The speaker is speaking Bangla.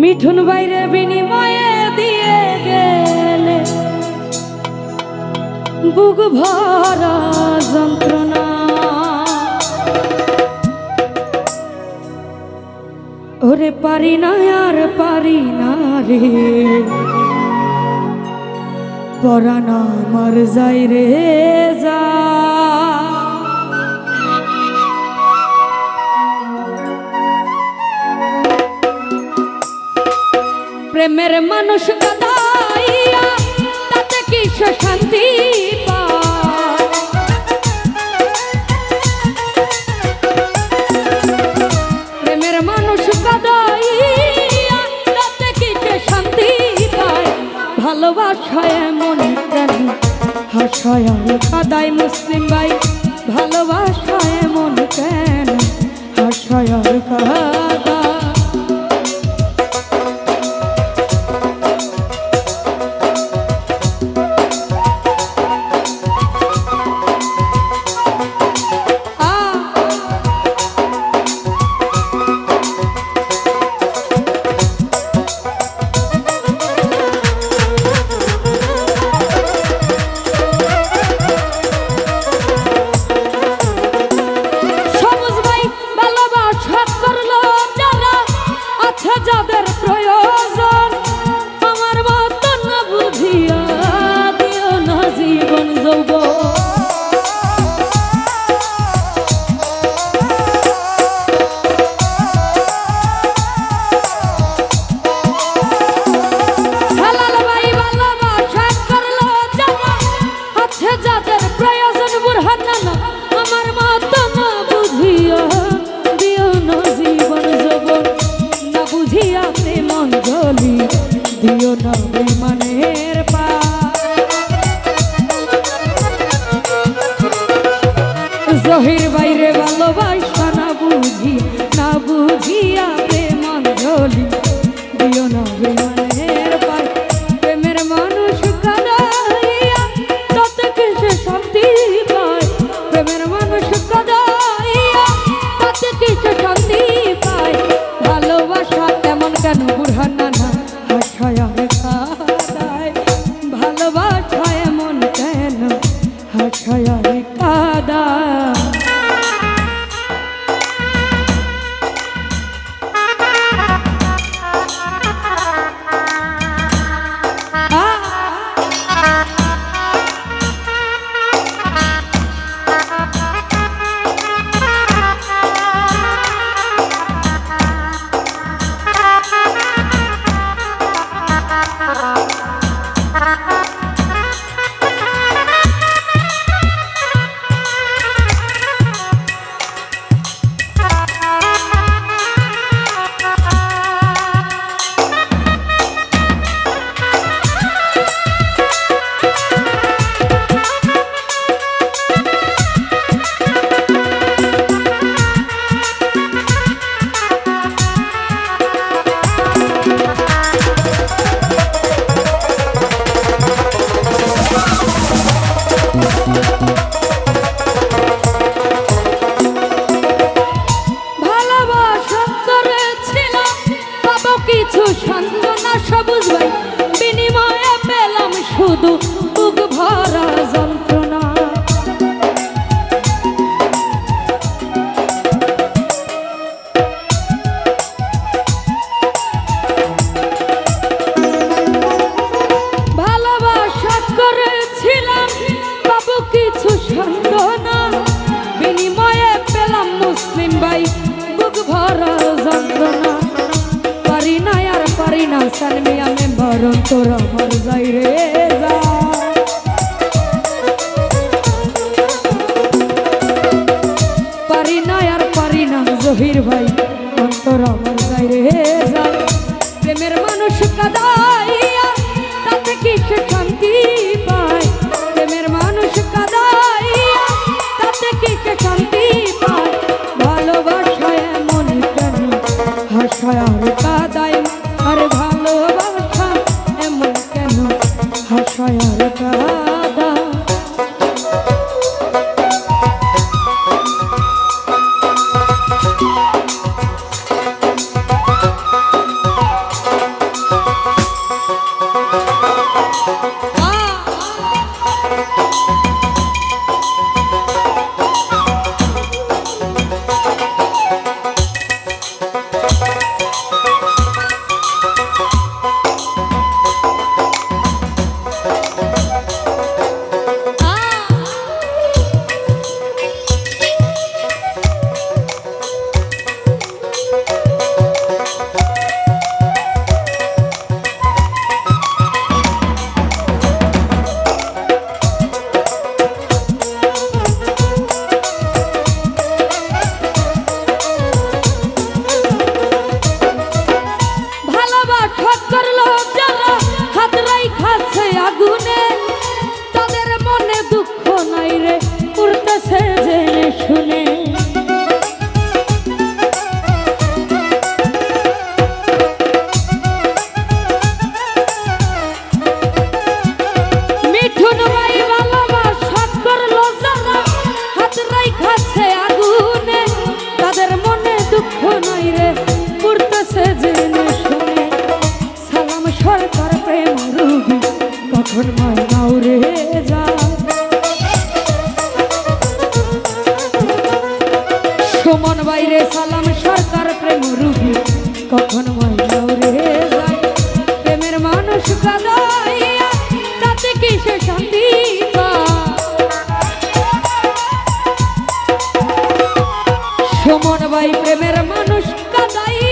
মিঠুন বাইরে বিনিময়ে দিয়ে গেলে বুক ভরা যন্ত্রণা। ওরে পারি না আর পারি না রে। পরানা আমার যাই রে যা। প্রেমের মানুষ কাদাইয়া তাতে কি শান্তি ভালোবাসায় মনে হাসায় কাদায় মুসলিম দিও না বিমানের জহির সালমি আমি মরণ তোর মর যাই রে যা। পারি না আর পারি না, জহির ভাই। কখন মাইয়াও রে প্রেমের মানুষ তাতে কিসে শান্তি সুমন ভাই প্রেমের মানুষ কাদাই